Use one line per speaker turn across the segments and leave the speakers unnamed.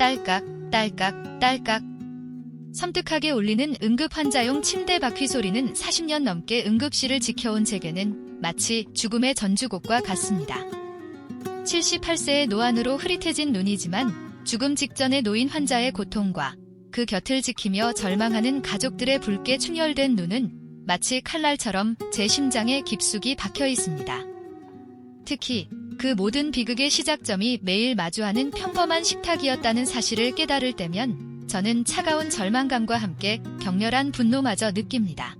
딸깍, 딸깍, 딸깍. 섬뜩하게 울리는 응급 환자용 침대 바퀴 소리는 40년 넘게 응급실을 지켜온 제게는 마치 죽음의 전주곡과 같습니다. 78세의 노안으로 흐릿해진 눈이지만 죽음 직전에 놓인 환자의 고통과 그 곁을 지키며 절망하는 가족들의 붉게 충혈된 눈은 마치 칼날처럼 제 심장에 깊숙이 박혀 있습니다. 특히 그 모든 비극의 시작점이 매일 마주하는 평범한 식탁이었다는 사실을 깨달을 때면 저는 차가운 절망감과 함께 격렬한 분노마저 느낍니다.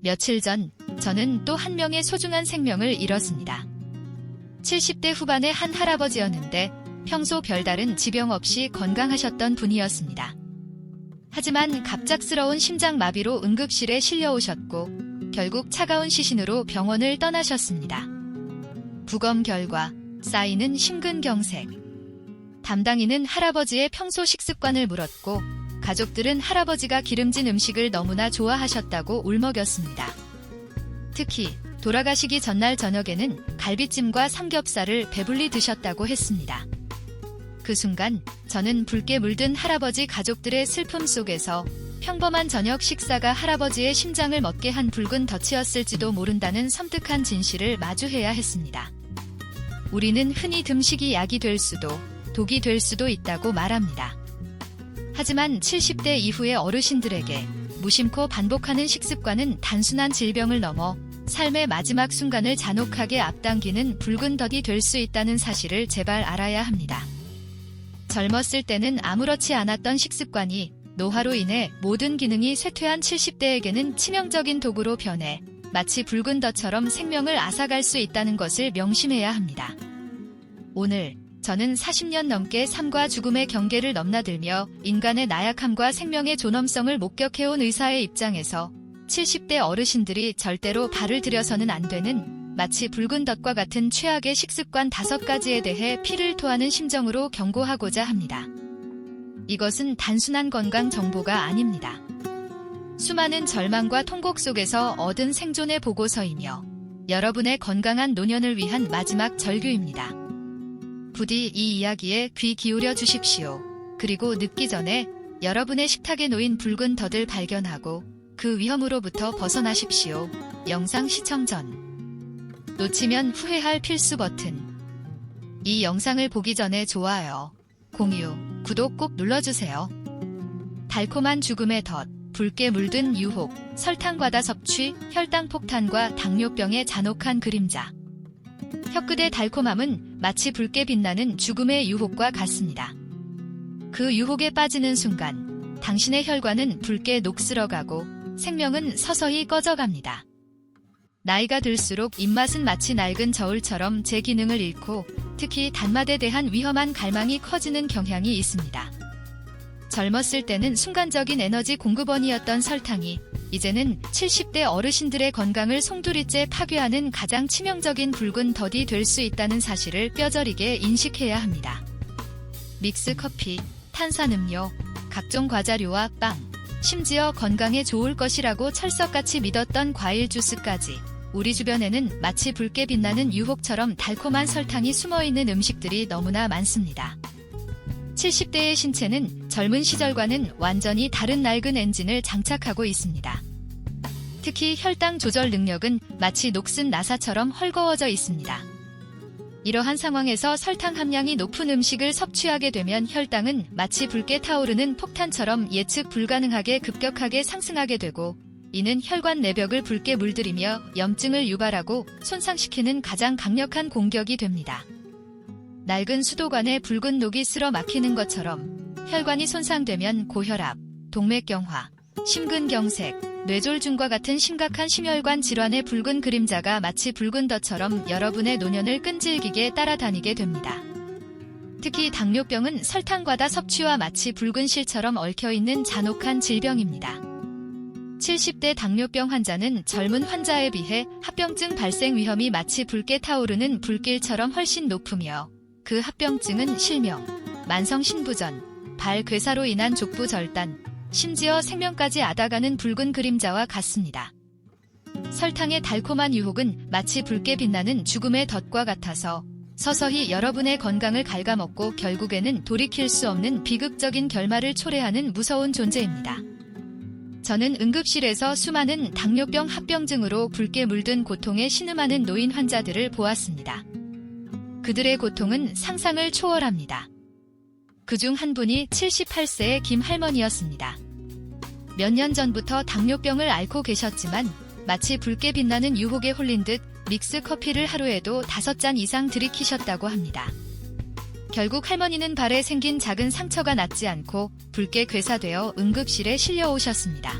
며칠 전 저는 또 한 명의 소중한 생명을 잃었습니다. 70대 후반의 한 할아버지였는데 평소 별다른 지병 없이 건강하셨던 분이었습니다. 하지만 갑작스러운 심장마비로 응급실에 실려오셨고 결국 차가운 시신으로 병원을 떠나셨습니다. 부검 결과 쌓이는 심근경색. 담당인은 할아버지의 평소 식습관을 물었고 가족들은 할아버지가 기름진 음식을 너무나 좋아하셨다고 울먹였습니다. 특히 돌아가시기 전날 저녁에는 갈비찜과 삼겹살을 배불리 드셨다고 했습니다. 그 순간 저는 붉게 물든 할아버지 가족들의 슬픔 속에서 평범한 저녁 식사가 할아버지의 심장을 멎게 한 붉은 덫이었을지도 모른다는 섬뜩한 진실을 마주해야 했습니다. 우리는 흔히 듬식이 약이 될 수도 독이 될 수도 있다고 말합니다. 하지만 70대 이후의 어르신들에게 무심코 반복하는 식습관은 단순한 질병을 넘어 삶의 마지막 순간을 잔혹하게 앞당기는 붉은 덫이 될 수 있다는 사실을 제발 알아야 합니다. 젊었을 때는 아무렇지 않았던 식습관이 노화로 인해 모든 기능이 쇠퇴한 70대에게는 치명적인 도구로 변해 마치 붉은 덫처럼 생명을 앗아갈 수 있다는 것을 명심해야 합니다. 오늘 저는 40년 넘게 삶과 죽음의 경계를 넘나들며 인간의 나약함과 생명의 존엄성을 목격해온 의사의 입장에서 70대 어르신들이 절대로 발을 들여서는 안 되는 마치 붉은 덫과 같은 최악의 식습관 다섯 가지에 대해 피를 토하는 심정으로 경고하고자 합니다. 이것은 단순한 건강 정보가 아닙니다. 수많은 절망과 통곡 속에서 얻은 생존의 보고서이며 여러분의 건강한 노년을 위한 마지막 절규입니다. 부디 이 이야기에 귀 기울여 주십시오. 그리고 늦기 전에 여러분의 식탁에 놓인 붉은 덫을 발견하고 그 위험으로부터 벗어나십시오. 영상 시청 전. 놓치면 후회할 필수 버튼. 이 영상을 보기 전에 좋아요, 공유, 구독 꼭 눌러주세요. 달콤한 죽음의 덫, 붉게 물든 유혹, 설탕 과다 섭취, 혈당 폭탄과 당뇨병의 잔혹한 그림자. 혀끝의 달콤함은 마치 붉게 빛나는 죽음의 유혹과 같습니다. 그 유혹에 빠지는 순간, 당신의 혈관은 붉게 녹슬어가고 생명은 서서히 꺼져갑니다. 나이가 들수록 입맛은 마치 낡은 저울처럼 제 기능을 잃고 특히 단맛에 대한 위험한 갈망이 커지는 경향이 있습니다. 젊었을 때는 순간적인 에너지 공급원이었던 설탕이 이제는 70대 어르신들의 건강을 송두리째 파괴하는 가장 치명적인 붉은 덫이 될 수 있다는 사실을 뼈저리게 인식해야 합니다. 믹스 커피, 탄산음료, 각종 과자류와 빵, 심지어 건강에 좋을 것이라고 철석같이 믿었던 과일 주스까지 우리 주변에는 마치 붉게 빛나는 유혹처럼 달콤한 설탕이 숨어 있는 음식들이 너무나 많습니다. 70대의 신체는 젊은 시절과는 완전히 다른 낡은 엔진을 장착하고 있습니다. 특히 혈당 조절 능력은 마치 녹슨 나사처럼 헐거워져 있습니다. 이러한 상황에서 설탕 함량이 높은 음식을 섭취하게 되면 혈당은 마치 붉게 타오르는 폭탄처럼 예측 불가능하게 급격하게 상승하게 되고 이는 혈관 내벽을 붉게 물들이며 염증을 유발하고 손상시키는 가장 강력한 공격이 됩니다. 낡은 수도관에 붉은 녹이 쓸어 막히는 것처럼 혈관이 손상되면 고혈압, 동맥경화, 심근경색, 뇌졸중과 같은 심각한 심혈관 질환의 붉은 그림자가 마치 붉은 덫처럼 여러분의 노년을 끈질기게 따라다니게 됩니다. 특히 당뇨병은 설탕과다 섭취와 마치 붉은 실처럼 얽혀있는 잔혹한 질병입니다. 70대 당뇨병 환자는 젊은 환자에 비해 합병증 발생 위험이 마치 붉게 타오르는 불길처럼 훨씬 높으며 그 합병증은 실명, 만성 신부전, 발 괴사로 인한 족부 절단, 심지어 생명까지 앗아가는 붉은 그림자와 같습니다. 설탕의 달콤한 유혹은 마치 붉게 빛나는 죽음의 덫과 같아서 서서히 여러분의 건강을 갉아먹고 결국에는 돌이킬 수 없는 비극적인 결말을 초래하는 무서운 존재입니다. 저는 응급실에서 수많은 당뇨병 합병증으로 붉게 물든 고통에 신음하는 노인 환자들을 보았습니다. 그들의 고통은 상상을 초월합니다. 그 중 한 분이 78세의 김 할머니였습니다. 몇 년 전부터 당뇨병을 앓고 계셨지만 마치 붉게 빛나는 유혹에 홀린 듯 믹스 커피를 하루에도 다섯 잔 이상 들이키셨다고 합니다. 결국 할머니는 발에 생긴 작은 상처가 낫지 않고 붉게 괴사되어 응급실에 실려오셨습니다.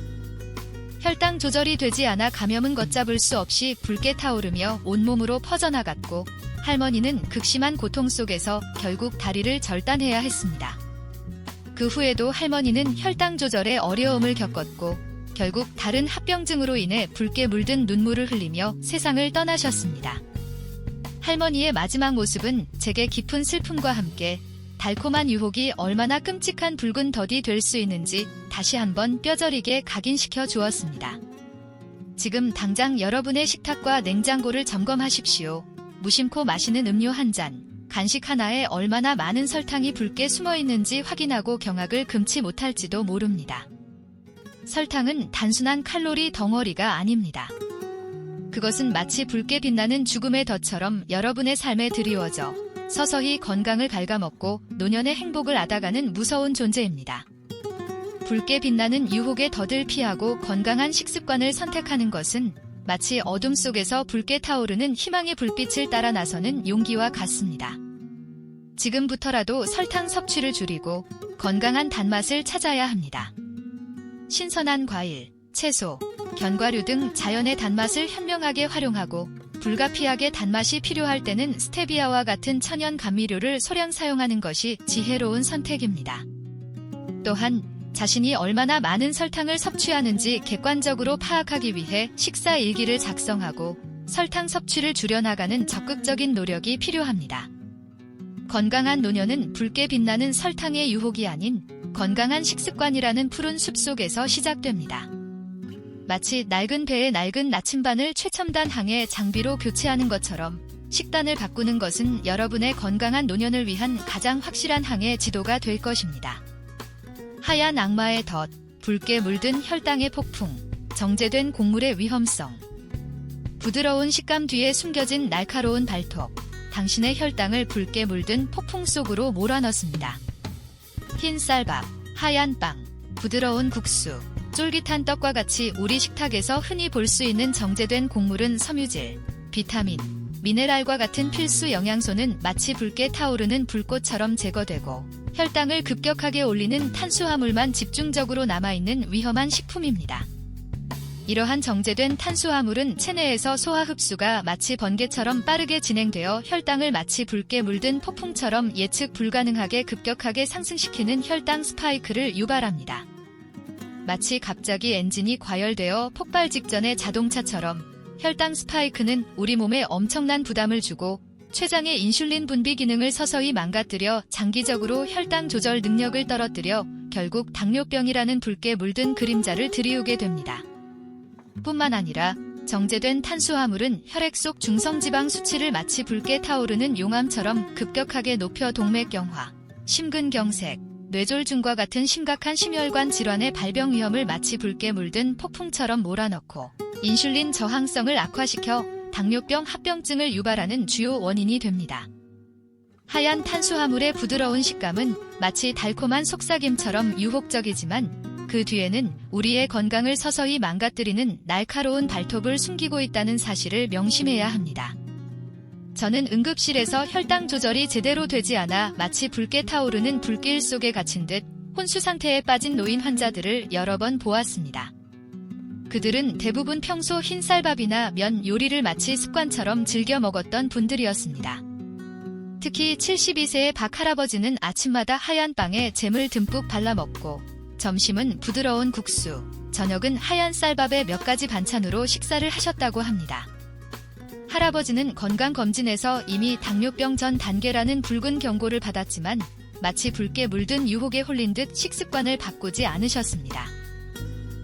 혈당 조절이 되지 않아 감염은 걷잡을 수 없이 붉게 타오르며 온몸으로 퍼져나갔고 할머니는 극심한 고통 속에서 결국 다리를 절단해야 했습니다. 그 후에도 할머니는 혈당 조절에 어려움을 겪었고 결국 다른 합병증으로 인해 붉게 물든 눈물을 흘리며 세상을 떠나셨습니다. 할머니의 마지막 모습은 제게 깊은 슬픔과 함께 달콤한 유혹이 얼마나 끔찍한 붉은 덫이 될 수 있는지 다시 한번 뼈저리게 각인시켜 주었습니다. 지금 당장 여러분의 식탁과 냉장고를 점검하십시오. 무심코 마시는 음료 한 잔, 간식 하나에 얼마나 많은 설탕이 붉게 숨어 있는지 확인하고 경악을 금치 못할지도 모릅니다. 설탕은 단순한 칼로리 덩어리가 아닙니다. 그것은 마치 붉게 빛나는 죽음의 덫처럼 여러분의 삶에 드리워져 서서히 건강을 갉아먹고 노년의 행복을 앗아가는 무서운 존재입니다. 붉게 빛나는 유혹의 덫을 피하고 건강한 식습관을 선택하는 것은 마치 어둠 속에서 붉게 타오르는 희망의 불빛을 따라 나서는 용기와 같습니다. 지금부터라도 설탕 섭취를 줄이고 건강한 단맛을 찾아야 합니다. 신선한 과일, 채소, 견과류 등 자연의 단맛을 현명하게 활용하고 불가피하게 단맛이 필요할 때는 스테비아와 같은 천연 감미료를 소량 사용하는 것이 지혜로운 선택입니다. 또한 자신이 얼마나 많은 설탕을 섭취하는지 객관적으로 파악하기 위해 식사 일기를 작성하고 설탕 섭취를 줄여나가는 적극적인 노력이 필요합니다. 건강한 노년은 붉게 빛나는 설탕의 유혹이 아닌 건강한 식습관이라는 푸른 숲 속에서 시작됩니다. 마치 낡은 배의 낡은 나침반을 최첨단 항해 장비로 교체하는 것처럼 식단을 바꾸는 것은 여러분의 건강한 노년을 위한 가장 확실한 항해 지도가 될 것입니다. 하얀 악마의 덫, 붉게 물든 혈당의 폭풍, 정제된 곡물의 위험성. 부드러운 식감 뒤에 숨겨진 날카로운 발톱, 당신의 혈당을 붉게 물든 폭풍 속으로 몰아넣습니다. 흰 쌀밥, 하얀 빵, 부드러운 국수, 쫄깃한 떡과 같이 우리 식탁에서 흔히 볼 수 있는 정제된 곡물은 섬유질, 비타민, 미네랄과 같은 필수 영양소는 마치 붉게 타오르는 불꽃처럼 제거되고 혈당을 급격하게 올리는 탄수화물만 집중적으로 남아있는 위험한 식품입니다. 이러한 정제된 탄수화물은 체내에서 소화 흡수가 마치 번개처럼 빠르게 진행되어 혈당을 마치 붉게 물든 폭풍처럼 예측 불가능하게 급격하게 상승시키는 혈당 스파이크를 유발합니다. 마치 갑자기 엔진이 과열되어 폭발 직전의 자동차처럼 혈당 스파이크는 우리 몸에 엄청난 부담을 주고 췌장의 인슐린 분비 기능을 서서히 망가뜨려 장기적으로 혈당 조절 능력을 떨어뜨려 결국 당뇨병이라는 붉게 물든 그림자를 들이우게 됩니다. 뿐만 아니라 정제된 탄수화물은 혈액 속 중성지방 수치를 마치 붉게 타오르는 용암처럼 급격하게 높여 동맥경화, 심근경색, 뇌졸중과 같은 심각한 심혈관 질환의 발병 위험을 마치 붉게 물든 폭풍처럼 몰아넣고 인슐린 저항성을 악화시켜 당뇨병 합병증을 유발하는 주요 원인이 됩니다. 하얀 탄수화물의 부드러운 식감은 마치 달콤한 속삭임처럼 유혹적이지만 그 뒤에는 우리의 건강을 서서히 망가뜨리는 날카로운 발톱을 숨기고 있다는 사실을 명심해야 합니다. 저는 응급실에서 혈당 조절이 제대로 되지 않아 마치 붉게 타오르는 불길 속에 갇힌 듯 혼수 상태에 빠진 노인 환자들을 여러 번 보았습니다. 그들은 대부분 평소 흰쌀밥이나 면 요리를 마치 습관처럼 즐겨 먹었던 분들이었습니다. 특히 72세의 박 할아버지는 아침마다 하얀 빵에 잼을 듬뿍 발라 먹고 점심은 부드러운 국수, 저녁은 하얀 쌀밥에 몇 가지 반찬으로 식사를 하셨다고 합니다. 할아버지는 건강검진에서 이미 당뇨병 전 단계라는 붉은 경고를 받았지만 마치 붉게 물든 유혹에 홀린 듯 식습관을 바꾸지 않으셨습니다.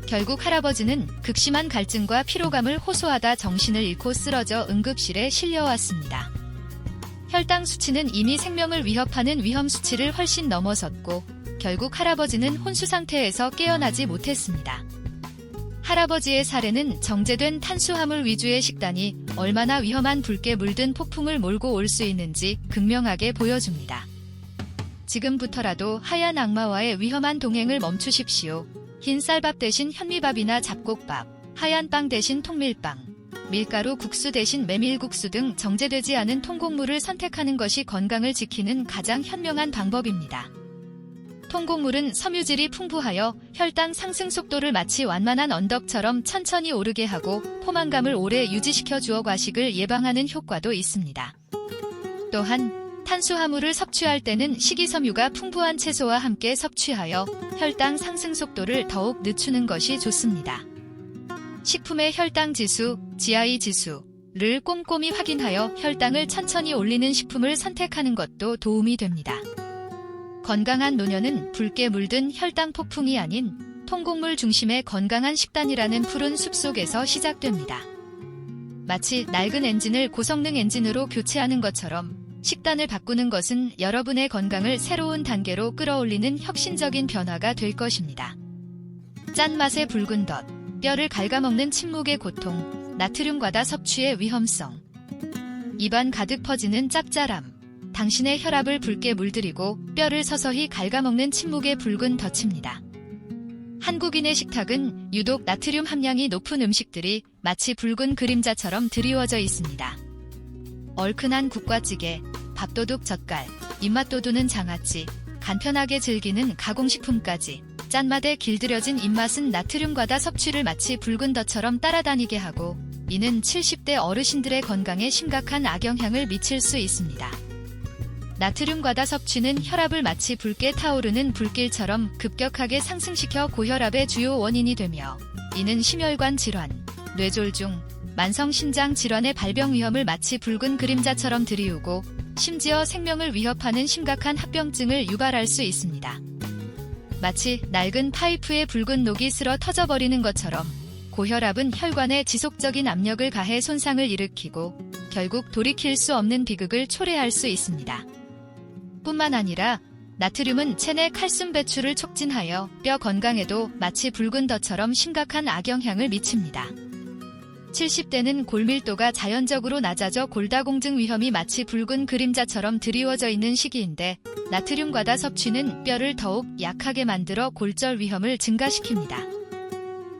결국 할아버지는 극심한 갈증과 피로감을 호소하다 정신을 잃고 쓰러져 응급실에 실려왔습니다. 혈당 수치는 이미 생명을 위협하는 위험 수치를 훨씬 넘어섰고 결국 할아버지는 혼수 상태에서 깨어나지 못했습니다. 할아버지의 사례는 정제된 탄수화물 위주의 식단이 얼마나 위험한 붉게 물든 폭풍을 몰고 올 수 있는지 극명하게 보여줍니다. 지금부터라도 하얀 악마와의 위험한 동행을 멈추십시오. 흰 쌀밥 대신 현미밥이나 잡곡밥, 하얀 빵 대신 통밀빵, 밀가루 국수 대신 메밀국수 등 정제되지 않은 통곡물을 선택하는 것이 건강을 지키는 가장 현명한 방법입니다. 통곡물은 섬유질이 풍부하여 혈당 상승 속도를 마치 완만한 언덕처럼 천천히 오르게 하고 포만감을 오래 유지시켜 주어 과식을 예방하는 효과도 있습니다. 또한 탄수화물을 섭취할 때는 식이섬유가 풍부한 채소와 함께 섭취하여 혈당 상승 속도를 더욱 늦추는 것이 좋습니다. 식품의 혈당 지수, GI 지수 를 꼼꼼히 확인하여 혈당을 천천히 올리는 식품을 선택하는 것도 도움이 됩니다. 건강한 노년은 붉게 물든 혈당 폭풍이 아닌 통곡물 중심의 건강한 식단이라는 푸른 숲속에서 시작됩니다. 마치 낡은 엔진을 고성능 엔진으로 교체하는 것처럼 식단을 바꾸는 것은 여러분의 건강을 새로운 단계로 끌어올리는 혁신적인 변화가 될 것입니다. 짠맛의 붉은 덧, 뼈를 갉아먹는 침묵의 고통, 나트륨 과다 섭취의 위험성, 입안 가득 퍼지는 짭짤함, 당신의 혈압을 붉게 물들이고 뼈를 서서히 갉아먹는 침묵의 붉은 덫입니다. 한국인의 식탁은 유독 나트륨 함량이 높은 음식들이 마치 붉은 그림자처럼 드리워져 있습니다. 얼큰한 국과찌개, 밥도둑 젓갈, 입맛 돋우는 장아찌, 간편하게 즐기는 가공식품까지 짠맛에 길들여진 입맛은 나트륨 과다 섭취를 마치 붉은 덫처럼 따라다니게 하고 이는 70대 어르신들의 건강에 심각한 악영향을 미칠 수 있습니다. 나트륨 과다 섭취는 혈압을 마치 붉게 타오르는 불길처럼 급격하게 상승시켜 고혈압의 주요 원인이 되며 이는 심혈관 질환, 뇌졸중, 만성신장 질환의 발병 위험을 마치 붉은 그림자처럼 들이우고 심지어 생명을 위협하는 심각한 합병증을 유발할 수 있습니다. 마치 낡은 파이프에 붉은 녹이 쓸어 터져버리는 것처럼 고혈압은 혈관에 지속적인 압력을 가해 손상을 일으키고 결국 돌이킬 수 없는 비극을 초래할 수 있습니다. 뿐만 아니라 나트륨은 체내 칼슘 배출을 촉진하여 뼈 건강에도 마치 붉은 덫처럼 심각한 악영향을 미칩니다. 70대는 골밀도가 자연적으로 낮아져 골다공증 위험이 마치 붉은 그림자처럼 드리워져 있는 시기인데 나트륨 과다 섭취는 뼈를 더욱 약하게 만들어 골절 위험을 증가시킵니다.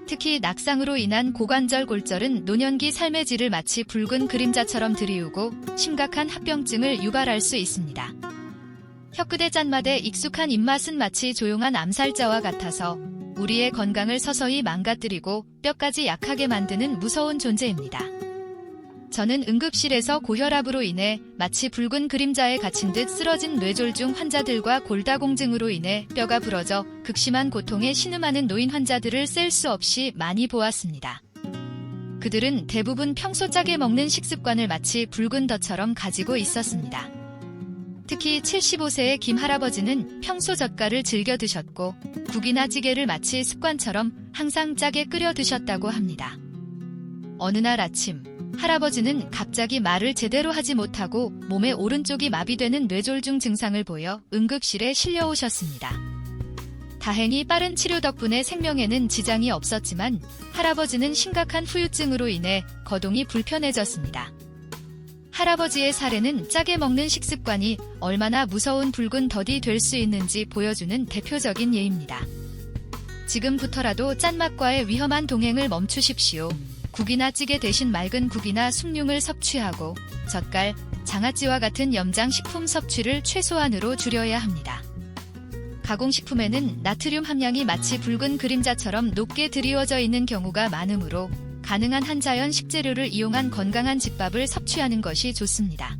특히 낙상으로 인한 고관절 골절은 노년기 삶의 질을 마치 붉은 그림자처럼 드리우고 심각한 합병증을 유발할 수 있습니다. 혀끝의 짠맛에 익숙한 입맛은 마치 조용한 암살자와 같아서 우리의 건강을 서서히 망가뜨리고 뼈까지 약하게 만드는 무서운 존재입니다. 저는 응급실에서 고혈압으로 인해 마치 붉은 그림자에 갇힌 듯 쓰러진 뇌졸중 환자들과 골다공증으로 인해 뼈가 부러져 극심한 고통에 신음하는 노인 환자들을 셀 수 없이 많이 보았습니다. 그들은 대부분 평소 짜게 먹는 식습관을 마치 붉은 덫처럼 가지고 있었습니다. 특히 75세의 김 할아버지는 평소 젓갈을 즐겨 드셨고 국이나 찌개를 마치 습관처럼 항상 짜게 끓여 드셨다고 합니다. 어느 날 아침 할아버지는 갑자기 말을 제대로 하지 못하고 몸의 오른쪽이 마비되는 뇌졸중 증상을 보여 응급실에 실려오셨습니다. 다행히 빠른 치료 덕분에 생명에는 지장이 없었지만 할아버지는 심각한 후유증으로 인해 거동이 불편해졌습니다. 할아버지의 사례는 짜게 먹는 식습관이 얼마나 무서운 붉은 덫이 될 수 있는지 보여주는 대표적인 예입니다. 지금부터라도 짠맛과의 위험한 동행을 멈추십시오. 국이나 찌개 대신 맑은 국이나 숭늉을 섭취하고 젓갈, 장아찌와 같은 염장 식품 섭취를 최소한으로 줄여야 합니다. 가공식품에는 나트륨 함량이 마치 붉은 그림자처럼 높게 드리워져 있는 경우가 많으므로 가능한 한자연 식재료를 이용한 건강한 집밥을 섭취하는 것이 좋습니다.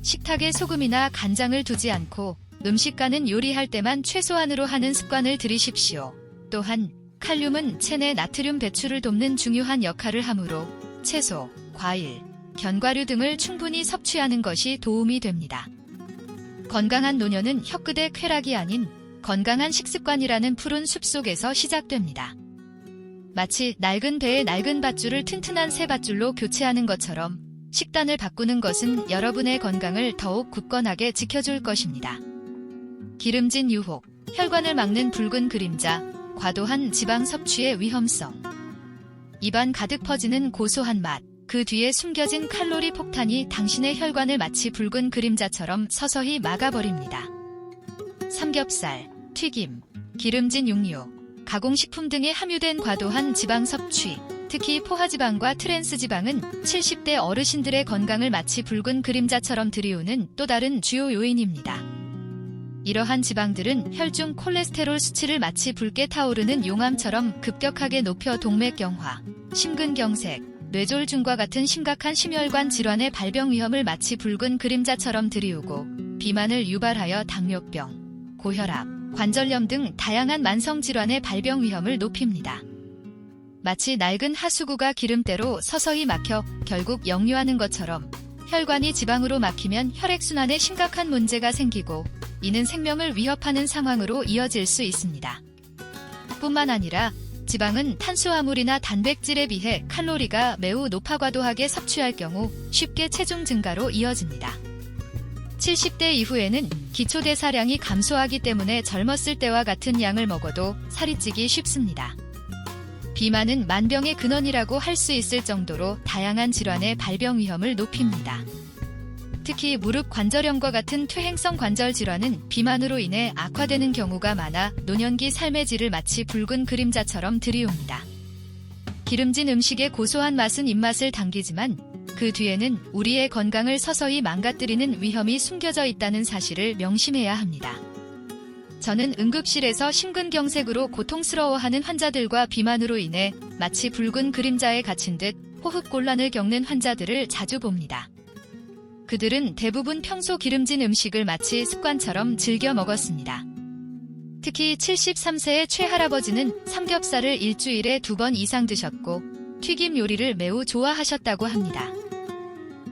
식탁에 소금이나 간장을 두지 않고 음식과는 요리할 때만 최소한으로 하는 습관을 들이십시오. 또한 칼륨은 체내 나트륨 배출을 돕는 중요한 역할을 하므로 채소, 과일, 견과류 등을 충분히 섭취하는 것이 도움이 됩니다. 건강한 노년은 혀끝의 쾌락이 아닌 건강한 식습관이라는 푸른 숲 속에서 시작됩니다. 마치 낡은 배의 낡은 밧줄을 튼튼한 새 밧줄로 교체하는 것처럼 식단을 바꾸는 것은 여러분의 건강을 더욱 굳건하게 지켜줄 것입니다. 기름진 유혹, 혈관을 막는 붉은 그림자, 과도한 지방 섭취의 위험성. 입안 가득 퍼지는 고소한 맛, 그 뒤에 숨겨진 칼로리 폭탄이 당신의 혈관을 마치 붉은 그림자처럼 서서히 막아버립니다. 삼겹살, 튀김, 기름진 육류, 가공식품 등에 함유된 과도한 지방 섭취, 특히 포화지방과 트랜스지방은 70대 어르신들의 건강을 마치 붉은 그림자처럼 들이우는 또 다른 주요 요인입니다. 이러한 지방들은 혈중 콜레스테롤 수치를 마치 붉게 타오르는 용암처럼 급격하게 높여 동맥경화, 심근경색, 뇌졸중과 같은 심각한 심혈관 질환의 발병 위험을 마치 붉은 그림자처럼 들이우고 비만을 유발하여 당뇨병, 고혈압, 관절염 등 다양한 만성 질환의 발병 위험을 높입니다. 마치 낡은 하수구가 기름때로 서서히 막혀 결국 역류하는 것처럼 혈관이 지방으로 막히면 혈액순환에 심각한 문제가 생기고 이는 생명을 위협하는 상황으로 이어질 수 있습니다. 뿐만 아니라 지방은 탄수화물이나 단백질에 비해 칼로리가 매우 높아 과도하게 섭취할 경우 쉽게 체중 증가로 이어집니다. 70대 이후에는 기초대사량이 감소하기 때문에 젊었을 때와 같은 양을 먹어도 살이 찌기 쉽습니다. 비만은 만병의 근원이라고 할 수 있을 정도로 다양한 질환의 발병 위험을 높입니다. 특히 무릎 관절염과 같은 퇴행성 관절 질환은 비만으로 인해 악화되는 경우가 많아 노년기 삶의 질을 마치 붉은 그림자처럼 들이웁니다. 기름진 음식의 고소한 맛은 입맛을 당기지만 그 뒤에는 우리의 건강을 서서히 망가뜨리는 위험이 숨겨져 있다는 사실을 명심해야 합니다. 저는 응급실에서 심근경색으로 고통스러워하는 환자들과 비만으로 인해 마치 붉은 그림자에 갇힌 듯 호흡곤란을 겪는 환자들을 자주 봅니다. 그들은 대부분 평소 기름진 음식을 마치 습관처럼 즐겨 먹었습니다. 특히 73세의 최할아버지는 삼겹살을 일주일에 두 번 이상 드셨고 튀김 요리를 매우 좋아하셨다고 합니다.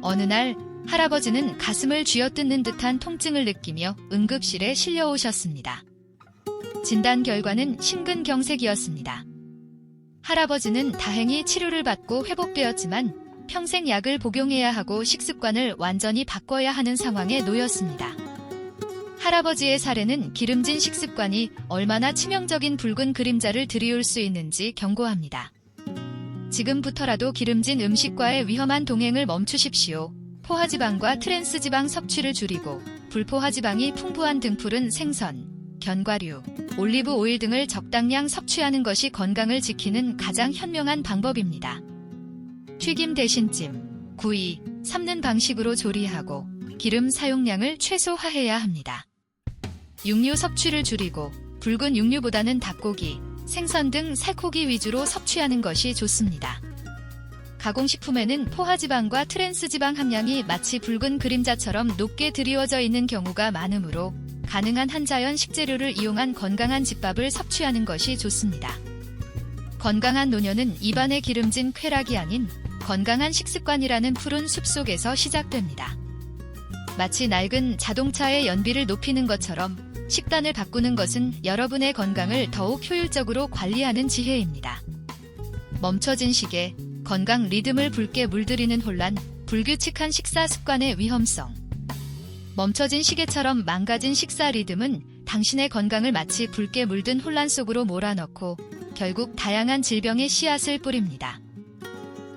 어느 날 할아버지는 가슴을 쥐어뜯는 듯한 통증을 느끼며 응급실에 실려오셨습니다. 진단 결과는 심근경색이었습니다. 할아버지는 다행히 치료를 받고 회복되었지만 평생 약을 복용해야 하고 식습관을 완전히 바꿔야 하는 상황에 놓였습니다. 할아버지의 사례는 기름진 식습관이 얼마나 치명적인 붉은 그림자를 들이울 수 있는지 경고합니다. 지금부터라도 기름진 음식과의 위험한 동행을 멈추십시오. 포화지방과 트랜스지방 섭취를 줄이고 불포화지방이 풍부한 등푸른 생선, 견과류, 올리브 오일 등을 적당량 섭취하는 것이 건강을 지키는 가장 현명한 방법입니다. 튀김 대신 찜, 구이, 삶는 방식으로 조리하고 기름 사용량을 최소화해야 합니다. 육류 섭취를 줄이고 붉은 육류보다는 닭고기, 생선 등 살코기 위주로 섭취하는 것이 좋습니다. 가공식품에는 포화지방과 트랜스지방 함량이 마치 붉은 그림자처럼 높게 드리워져 있는 경우가 많으므로 가능한 한자연 식재료를 이용한 건강한 집밥을 섭취하는 것이 좋습니다. 건강한 노년은 입안에 기름진 쾌락이 아닌 건강한 식습관이라는 푸른 숲속에서 시작됩니다. 마치 낡은 자동차의 연비를 높이는 것처럼 식단을 바꾸는 것은 여러분의 건강을 더욱 효율적으로 관리하는 지혜입니다. 멈춰진 시계, 건강 리듬을 붉게 물들이는 혼란, 불규칙한 식사 습관의 위험성. 멈춰진 시계처럼 망가진 식사 리듬은 당신의 건강을 마치 붉게 물든 혼란 속으로 몰아넣고 결국 다양한 질병의 씨앗을 뿌립니다.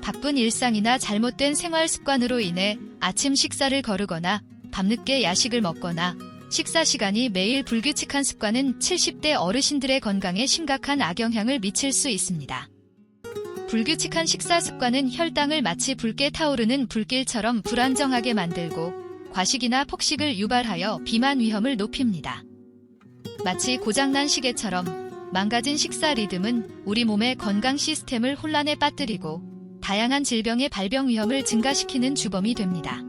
바쁜 일상이나 잘못된 생활 습관으로 인해 아침 식사를 거르거나 밤늦게 야식을 먹거나 식사 시간이 매일 불규칙한 습관은 70대 어르신들의 건강에 심각한 악영향을 미칠 수 있습니다. 불규칙한 식사 습관은 혈당을 마치 붉게 타오르는 불길처럼 불안정하게 만들고 과식이나 폭식을 유발하여 비만 위험을 높입니다. 마치 고장난 시계처럼 망가진 식사 리듬은 우리 몸의 건강 시스템을 혼란에 빠뜨리고 다양한 질병의 발병 위험을 증가시키는 주범이 됩니다.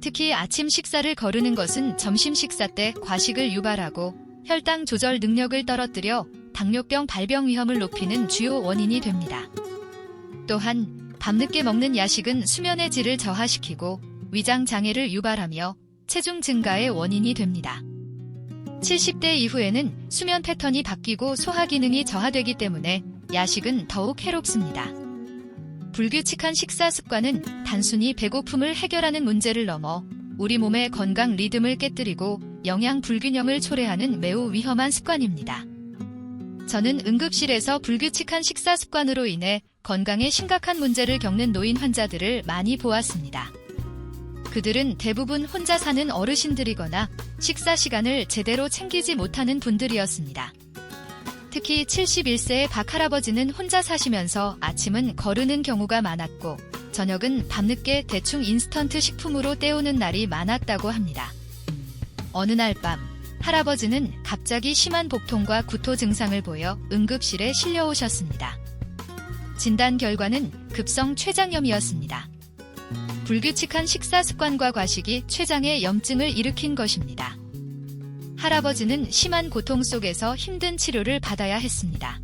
특히 아침 식사를 거르는 것은 점심 식사 때 과식을 유발하고 혈당 조절 능력을 떨어뜨려 당뇨병 발병 위험을 높이는 주요 원인이 됩니다. 또한 밤늦게 먹는 야식은 수면의 질을 저하시키고 위장 장애를 유발하며 체중 증가의 원인이 됩니다. 70대 이후에는 수면 패턴이 바뀌고 소화 기능이 저하되기 때문에 야식은 더욱 해롭습니다. 불규칙한 식사 습관은 단순히 배고픔을 해결하는 문제를 넘어 우리 몸의 건강 리듬을 깨뜨리고 영양 불균형을 초래하는 매우 위험한 습관입니다. 저는 응급실에서 불규칙한 식사 습관으로 인해 건강에 심각한 문제를 겪는 노인 환자들을 많이 보았습니다. 그들은 대부분 혼자 사는 어르신들이거나 식사 시간을 제대로 챙기지 못하는 분들이었습니다. 특히 71세의 박 할아버지는 혼자 사시면서 아침은 거르는 경우가 많았고 저녁은 밤늦게 대충 인스턴트 식품으로 때우는 날이 많았다고 합니다. 어느 날 밤 할아버지는 갑자기 심한 복통과 구토 증상을 보여 응급실에 실려오셨습니다. 진단 결과는 급성 췌장염이었습니다. 불규칙한 식사 습관과 과식이 췌장에 염증을 일으킨 것입니다. 할아버지는 심한 고통 속에서 힘든 치료를 받아야 했습니다.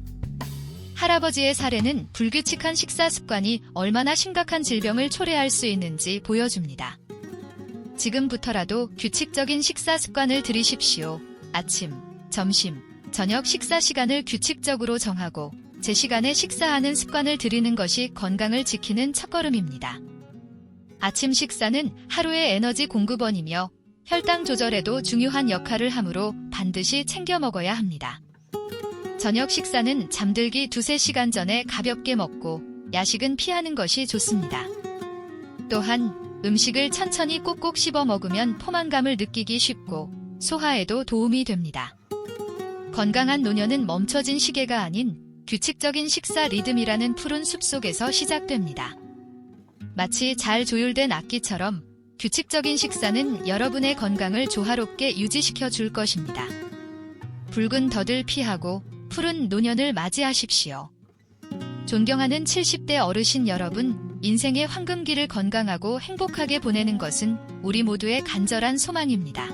할아버지의 사례는 불규칙한 식사 습관이 얼마나 심각한 질병을 초래할 수 있는지 보여줍니다. 지금부터라도 규칙적인 식사 습관을 들이십시오. 아침, 점심, 저녁 식사 시간을 규칙적으로 정하고 제 시간에 식사하는 습관을 들이는 것이 건강을 지키는 첫걸음입니다. 아침 식사는 하루의 에너지 공급원이며 혈당 조절에도 중요한 역할을 하므로 반드시 챙겨 먹어야 합니다. 저녁 식사는 잠들기 두세 시간 전에 가볍게 먹고 야식은 피하는 것이 좋습니다. 또한 음식을 천천히 꼭꼭 씹어 먹으면 포만감을 느끼기 쉽고 소화에도 도움이 됩니다. 건강한 노년은 멈춰진 시계가 아닌 규칙적인 식사 리듬이라는 푸른 숲 속에서 시작됩니다. 마치 잘 조율된 악기처럼 규칙적인 식사는 여러분의 건강을 조화롭게 유지시켜 줄 것입니다. 붉은 덫을 피하고 푸른 노년을 맞이하십시오. 존경하는 70대 어르신 여러분, 인생의 황금기를 건강하고 행복하게 보내는 것은 우리 모두의 간절한 소망입니다.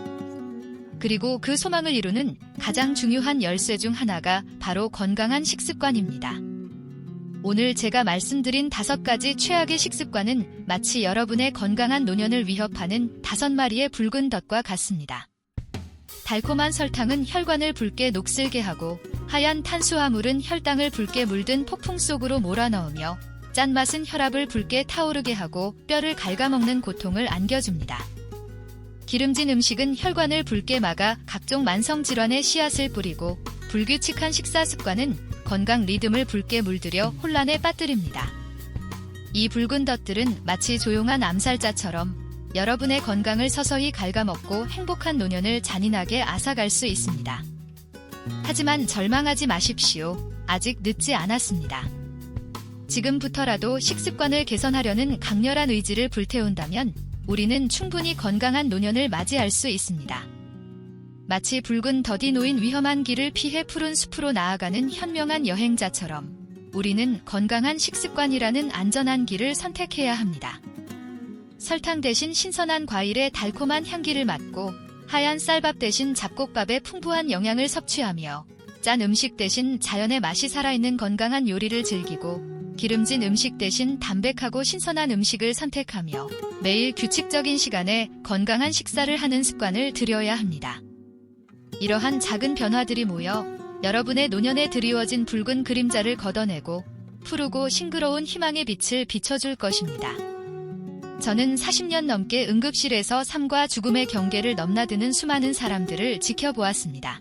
그리고 그 소망을 이루는 가장 중요한 열쇠 중 하나가 바로 건강한 식습관입니다. 오늘 제가 말씀드린 다섯 가지 최악의 식습관은 마치 여러분의 건강한 노년을 위협하는 다섯 마리의 붉은 덫과 같습니다. 달콤한 설탕은 혈관을 붉게 녹슬게 하고 하얀 탄수화물은 혈당을 붉게 물든 폭풍 속으로 몰아넣으며 짠맛은 혈압을 붉게 타오르게 하고 뼈를 갉아먹는 고통을 안겨줍니다. 기름진 음식은 혈관을 붉게 막아 각종 만성 질환의 씨앗을 뿌리고 불규칙한 식사 습관은 건강 리듬을 붉게 물들여 혼란에 빠뜨립니다. 이 붉은 덫들은 마치 조용한 암살자처럼 여러분의 건강을 서서히 갉아먹고 행복한 노년을 잔인하게 앗아갈 수 있습니다. 하지만 절망하지 마십시오. 아직 늦지 않았습니다. 지금부터라도 식습관을 개선하려는 강렬한 의지를 불태운다면 우리는 충분히 건강한 노년을 맞이할 수 있습니다. 마치 붉은 덫이 놓인 위험한 길을 피해 푸른 숲으로 나아가는 현명한 여행자처럼 우리는 건강한 식습관이라는 안전한 길을 선택해야 합니다. 설탕 대신 신선한 과일의 달콤한 향기를 맡고 하얀 쌀밥 대신 잡곡밥의 풍부한 영양을 섭취하며 짠 음식 대신 자연의 맛이 살아있는 건강한 요리를 즐기고 기름진 음식 대신 담백하고 신선한 음식을 선택하며 매일 규칙적인 시간에 건강한 식사를 하는 습관을 들여야 합니다. 이러한 작은 변화들이 모여 여러분의 노년에 드리워진 붉은 그림자를 걷어내고 푸르고 싱그러운 희망의 빛을 비춰줄 것입니다. 저는 40년 넘게 응급실에서 삶과 죽음의 경계를 넘나드는 수많은 사람들을 지켜보았습니다.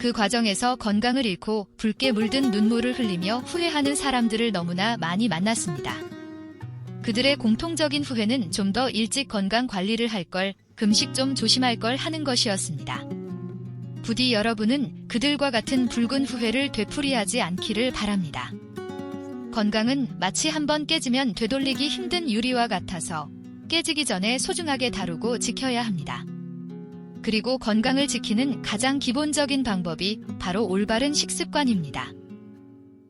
그 과정에서 건강을 잃고 붉게 물든 눈물을 흘리며 후회하는 사람들을 너무나 많이 만났습니다. 그들의 공통적인 후회는 좀 더 일찍 건강 관리를 할 걸, 금식 좀 조심할 걸 하는 것이었습니다. 부디 여러분은 그들과 같은 붉은 후회를 되풀이하지 않기를 바랍니다. 건강은 마치 한번 깨지면 되돌리기 힘든 유리와 같아서 깨지기 전에 소중하게 다루고 지켜야 합니다. 그리고 건강을 지키는 가장 기본적인 방법이 바로 올바른 식습관입니다.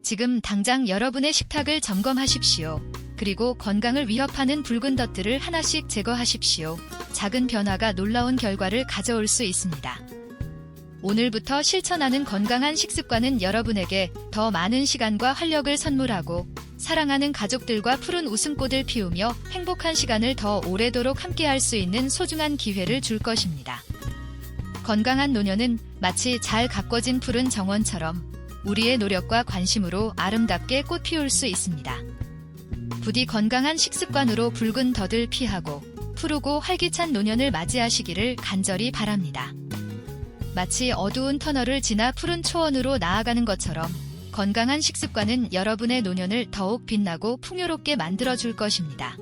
지금 당장 여러분의 식탁을 점검하십시오. 그리고 건강을 위협하는 붉은 덫들을 하나씩 제거하십시오. 작은 변화가 놀라운 결과를 가져올 수 있습니다. 오늘부터 실천하는 건강한 식습관은 여러분에게 더 많은 시간과 활력을 선물하고 사랑하는 가족들과 푸른 웃음꽃을 피우며 행복한 시간을 더 오래도록 함께할 수 있는 소중한 기회를 줄 것입니다. 건강한 노년은 마치 잘 가꿔진 푸른 정원처럼 우리의 노력과 관심으로 아름답게 꽃 피울 수 있습니다. 부디 건강한 식습관으로 붉은 덧을 피하고 푸르고 활기찬 노년을 맞이하시기를 간절히 바랍니다. 마치 어두운 터널을 지나 푸른 초원으로 나아가는 것처럼 건강한 식습관은 여러분의 노년을 더욱 빛나고 풍요롭게 만들어줄 것입니다.